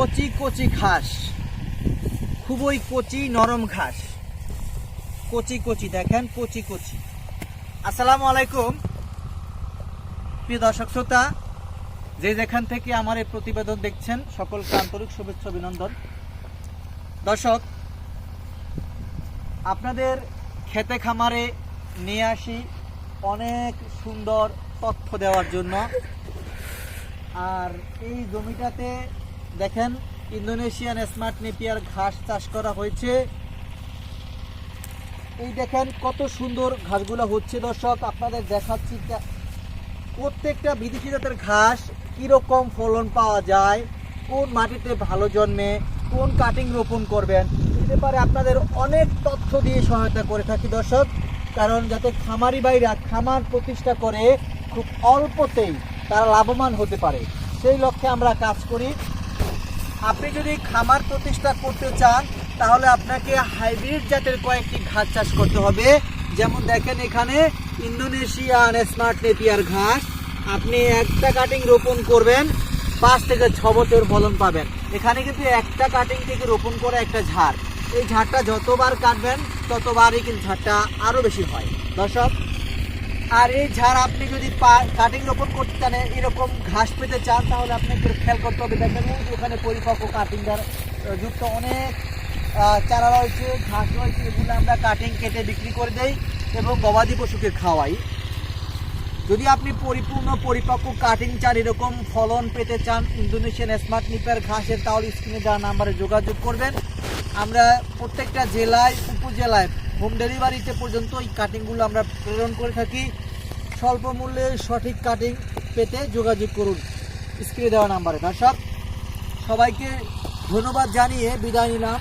কচি কচি ঘাস। খুবই কচি নরম ঘাস। কচি কচি, দেখেন কচি কচি। আসসালামু আলাইকুম। প্রিয় দর্শক শ্রোতা, যে যেখান থেকে আমার এই প্রতিবেদন দেখছেন, সকলকে আন্তরিক শুভেচ্ছা, অভিনন্দন। দর্শক, আপনাদের খেতে খামারে নিয়ে আসি অনেক সুন্দর তথ্য দেওয়ার জন্য। আর এই জমিটাতে দেখেন, ইন্দোনেশিয়ান স্মার্ট নেপিয়ার ঘাস চাষ করা হয়েছে। এই দেখেন কত সুন্দর ঘাসগুলো হচ্ছে। দর্শক, আপনাদের দেখাচ্ছি প্রত্যেকটা বিদেশি জাতের ঘাস কীরকম ফলন পাওয়া যায়, কোন মাটিতে ভালো জন্মে, কোন কাটিং রোপণ করবেন এই ব্যাপারে আপনাদের অনেক তথ্য দিয়ে সহায়তা করে থাকি দর্শক। কারণ যাতে খামারি ভাইরা খামার প্রতিষ্ঠা করে, খুব অল্পতেই তারা লাভবান হতে পারে। সেই লক্ষ্যে আমরা কাজ করি। আপনি যদি খামার প্রতিষ্ঠা করতে চান, তাহলে আপনাকে হাইব্রিড জাতের কয়েকটি ঘাস চাষ করতে হবে। যেমন দেখেন এখানে ইন্দোনেশিয়ান স্মার্ট নেপিয়ার ঘাস। আপনি একটা কাটিং রোপণ করবেন, পাঁচ থেকে ছ বছর ফলন পাবেন। এখানে কিন্তু একটা কাটিং থেকে রোপণ করে একটা ঝাড়। এই ঝাড়টা যতবার কাটবেন, ততবারই কিন্তু ঝাড়টা আরও বেশি হয়। দর্শক আর এই ঝাড় আপনি যদি কাটিং রোপণ করতে চান এরকম ঘাস পেতে চান, তাহলে আপনাকে খেয়াল করতে হবে। দেখেন ওখানে পরিপক্ক কাটিংদার যুক্ত অনেক চারা রয়েছে, ঘাস রয়েছে, এগুলো আমরা কাটিং কেটে বিক্রি করে দেই এবং গবাদি পশুকে খাওয়াই। যদি আপনি পরিপূর্ণ পরিপক্ক কাটিং চান, এরকম ফলন পেতে চান, ইন্দোনেশিয়ান স্মার্ট নিপার ঘাসের তাহলে স্ক্রিনে দেওয়া নাম্বারে যোগাযোগ করবেন। আমরা প্রত্যেকটা জেলায়, উপজেলায় হোম ডেলিভারিতে পর্যন্ত এই কাটিংগুলো আমরা প্রেরণ করে থাকি। স্বল্প মূল্যে সঠিক কাটিং পেতে যোগাযোগ করুন। স্ক্রিনে দেওয়া নাম্বারে দর্শক, সবাইকে ধন্যবাদ জানিয়ে বিদায় নিলাম।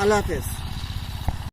আল্লাহ হাফেজ।